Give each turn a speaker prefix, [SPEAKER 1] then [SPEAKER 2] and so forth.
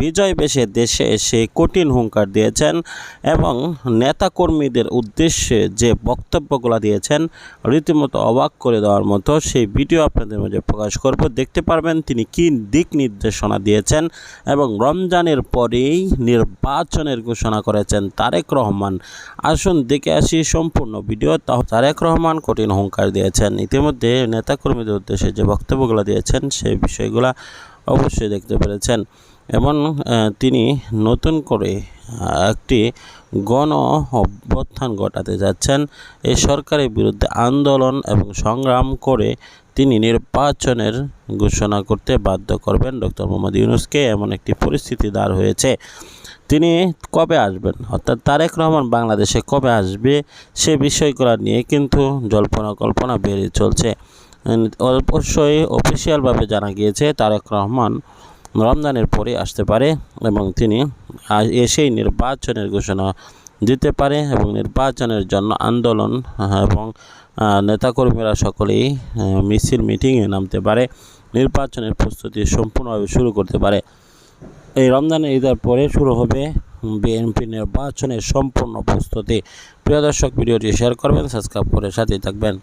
[SPEAKER 1] বিজয় বেশে দেশে এসে কঠিন হুঙ্কার দিয়েছেন এবং নেতাকর্মীদের উদ্দেশ্যে যে বক্তব্যগুলো দিয়েছেন, রীতিমতো অবাক করে দেওয়ার মতো সেই ভিডিও আপনাদের মাঝে প্রকাশ করব। দেখতে পারবেন তিনি কী দিক নির্দেশনা দিয়েছেন এবং রমজানের পরেই নির্বাচনের ঘোষণা করেছেন তারেক রহমান। আসুন দেখে আসি সম্পূর্ণ ভিডিও। তারেক রহমান কঠিন হুঙ্কার দিয়েছেন। ইতিমধ্যে নেতাকর্মীদের উদ্দেশ্যে যে বক্তব্যগুলো দিয়েছেন সেই বিষয়গুলো অবশ্যই দেখতে পেরেছেন। এবং তিনি নতুন করে একটি গণ অভ্যুত্থান ঘটাতে যাচ্ছেন। এই সরকারের বিরুদ্ধে আন্দোলন এবং সংগ্রাম করে তিনি নির্বাচনের ঘোষণা করতে বাধ্য করবেন ডক্টর মোহাম্মদ ইউনুসকে। এমন একটি পরিস্থিতি দাঁড় হয়েছে। তিনি কবে আসবেন? অর্থাৎ তারেক রহমান বাংলাদেশে কবে আসবে সে বিষয়গুলো নিয়ে কিন্তু জল্পনা কল্পনা বেড়ে চলছে। অবশ্যই অফিসিয়ালভাবে জানা গিয়েছে তারেক রহমান রমজানের পরে আসতে পারে এবং তিনি এসেই নির্বাচনের ঘোষণা দিতে পারে এবং নির্বাচনের জন্য আন্দোলন এবং নেতাকর্মীরা সকলেই মিছিল মিটিংয়ে নামতে পারে, নির্বাচনের প্রস্তুতি সম্পূর্ণভাবে শুরু করতে পারে। এই রমজানের ঈদের পরে শুরু হবে বিএনপি নির্বাচনের সম্পূর্ণ প্রস্তুতি। প্রিয় দর্শক, ভিডিওটি শেয়ার করবেন, সাবস্ক্রাইব করে সাথেই থাকবেন।